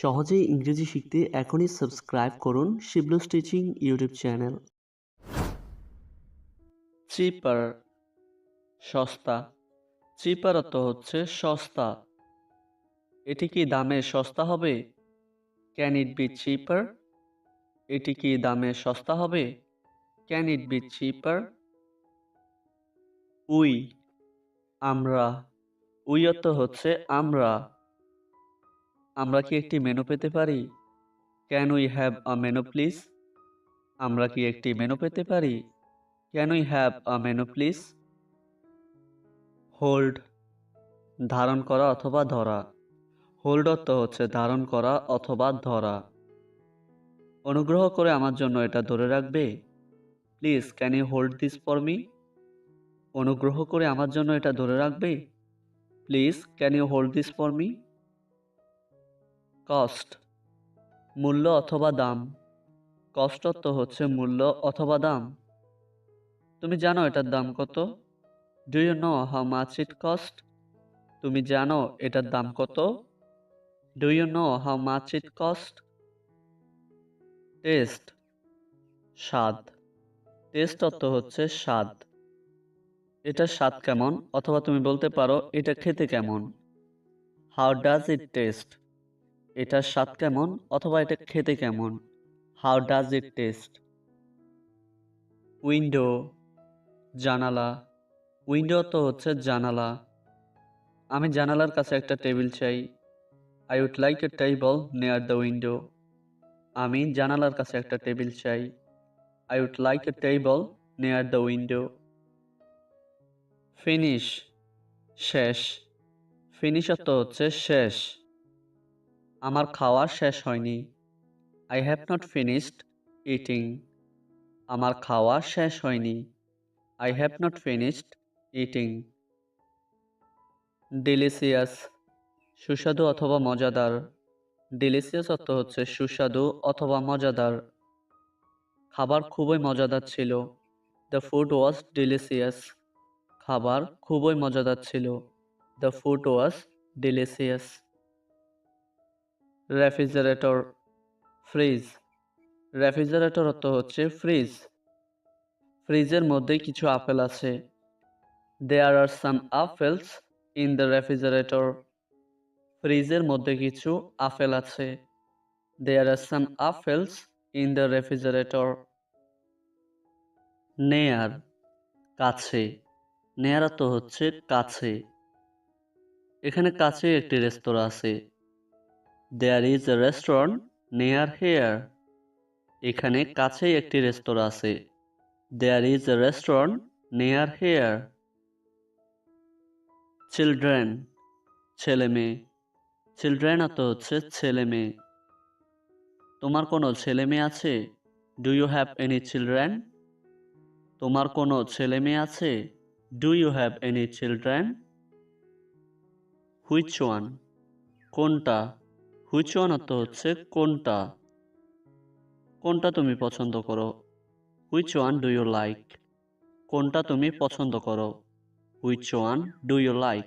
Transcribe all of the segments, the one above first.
সহজেই ইংরেজি শিখতে এখনই সাবস্ক্রাইব করুন শিবলুস স্টিচিং ইউটিউব চ্যানেল। চিপার সস্তা। চিপার অর্থ হচ্ছে সস্তা। এটি কি দামে সস্তা হবে? ক্যান ইট বি চিপার এটি কি দামে সস্তা হবে? Can it be cheaper we, আমরা। উই অর্থ হচ্ছে আমরা। আমরা কি একটি মেনু পেতে পারি? Can we have a menu please আমরা কি একটি মেনু পেতে পারি? Can we have a menu please hold ধারণ করা অথবা ধরা। হোল্ড অর্থ হচ্ছে ধারণ করা অথবা ধরা। অনুগ্রহ করে আমার জন্য এটা ধরে রাখবে। Please can you hold this for me অনুগ্রহ করে আমার জন্য এটা ধরে রাখবে। Please can you hold this for me cost. মূল্য অথবা দাম। অর্থ হচ্ছে মূল্য অথবা দাম। তুমি জানো এটার দাম কত? Do you know how much it cost তুমি জানো এটার দাম কত? Do you know how much it cost taste স্বাদ। টেস্ট হচ্ছে স্বাদ। এটার স্বাদ কেমন? অথবা তুমি বলতে পারো এটা খেতে কেমন? হাউ ডাজ ইট টেস্ট এটার স্বাদ কেমন অথবা এটা খেতে কেমন? How does it taste window জানালা. উইন্ডো তো হচ্ছে জানালা। আমি জানালার কাছে একটা টেবিল চাই। I would like a table near the window আমি জানালার কাছে একটা টেবিল চাই। I would like a table near the window finish শেষ। ফিনিশ অর্থ হচ্ছে শেষ। আমার খাওয়া শেষ হয়নি। I have not finished eating আমার খাওয়া শেষ হয়নি। I have not finished eating delicious সুস্বাদু অথবা মজাদার। ডেলিসিয়াস অর্থ হচ্ছে সুস্বাদু অথবা মজাদার। খাবার খুবই মজাদার ছিল। দ্য ফুড ওয়াজ ডেলিসিয়াস খাবার খুবই মজাদার ছিল। The food was delicious refrigerator, fridge. Refrigerator অর্থ হচ্ছে ফ্রিজ। ফ্রিজের মধ্যে কিছু আপেল আছে। There are some apples in the refrigerator ফ্রিজের মধ্যে কিছু আপেল আছে। There are some apples in the refrigerator near কাছে। নেয়ার অর্থ হচ্ছে কাছে। এখানে কাছে একটি রেস্তোরাঁ আছে। There is a restaurant near here এখানে কাছেই একটি রেস্তোরাঁ আছে। There is a restaurant near here children ছেলে মেয়ে। চিলড্রেন অত হচ্ছে ছেলে মেয়ে। তোমার কোনো ছেলে মেয়ে আছে? Do you have any children তোমার কোনো ছেলে মেয়ে আছে? Do you have any children which one কোনটা? হুইচ ওয়ান অর্থ হচ্ছে কোনটা? কোনটা তুমি পছন্দ করো? Which one do you like? কোনটা তুমি পছন্দ করো? Which one do you like?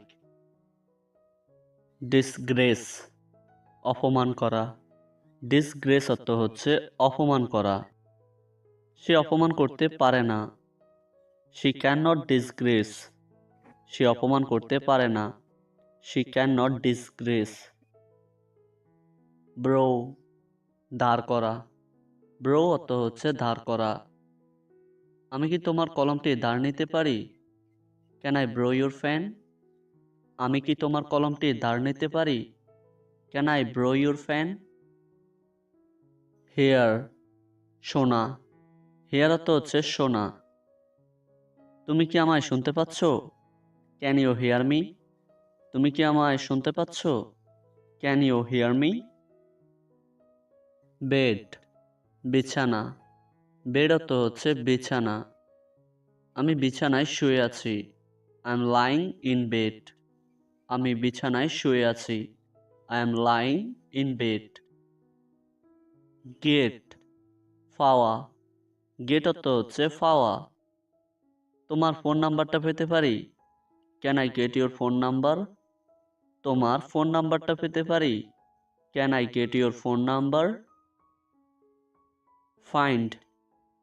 Disgrace, অপমান করা। ডিসগ্রেস অর্থ হচ্ছে অপমান করা। সে অপমান করতে পারে না। শি ক্যান নট ডিসগ্রেস সে অপমান করতে পারে না। She can not disgrace borrow ধার করা। ব্রো অর্থ হচ্ছে ধার করা। আমি কি তোমার কলমটি ধার নিতে পারি? Can I borrow your pen আমি কি তোমার কলমটি ধার নিতে পারি? Can I borrow your pen hear সোনা। হেয়ার অর্থ হচ্ছে সোনা। তুমি কি আমায় শুনতে পাচ্ছ? ক্যান ইউ হেয়ার মি তুমি কি আমায় শুনতে পাচ্ছ? Can you hear me bed, বিছানা। বেড অর্থ হচ্ছে বিছানা। আমি বিছানায় শুয়ে আছি। I am lying in bed আমি বিছানায় শুয়ে আছি। I am lying in bed gate ফাওয়া। গেট অর্থ হচ্ছে ফাওয়া। তোমার ফোন নাম্বারটা পেতে পারি? Can I get your phone number তোমার ফোন নাম্বারটা পেতে পারি? Can I get your phone number find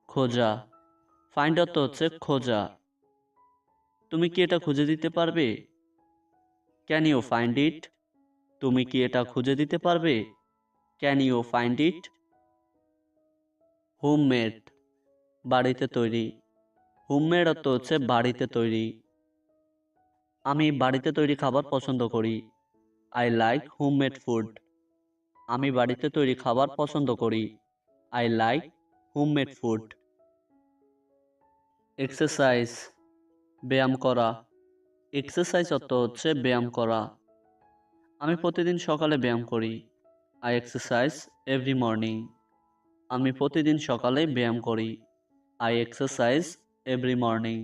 খোঁজা। ফাইন্ড অর্থ হচ্ছে খোঁজা। তুমি কি এটা খুঁজে দিতে পারবে? ক্যান ইউ ফাইন্ড ইট তুমি কি এটা খুঁজে দিতে পারবে? Can you find it homemade বাড়িতে তৈরি। হোমমেড অর্থ হচ্ছে বাড়িতে তৈরি। আমি বাড়িতে তৈরি খাবার পছন্দ করি। আই লাইক হোমমেড ফুড আমি বাড়িতে তৈরি খাবার পছন্দ করি। I like homemade food exercise ব্যায়াম করা। এক্সারসাইজ অর্থ হচ্ছে ব্যায়াম করা। আমি প্রতিদিন সকালে ব্যায়াম করি। আই এক্সারসাইজ এভরি মর্নিং আমি প্রতিদিন সকালে ব্যায়াম করি। I exercise every morning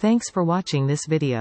Thanks for watching this video.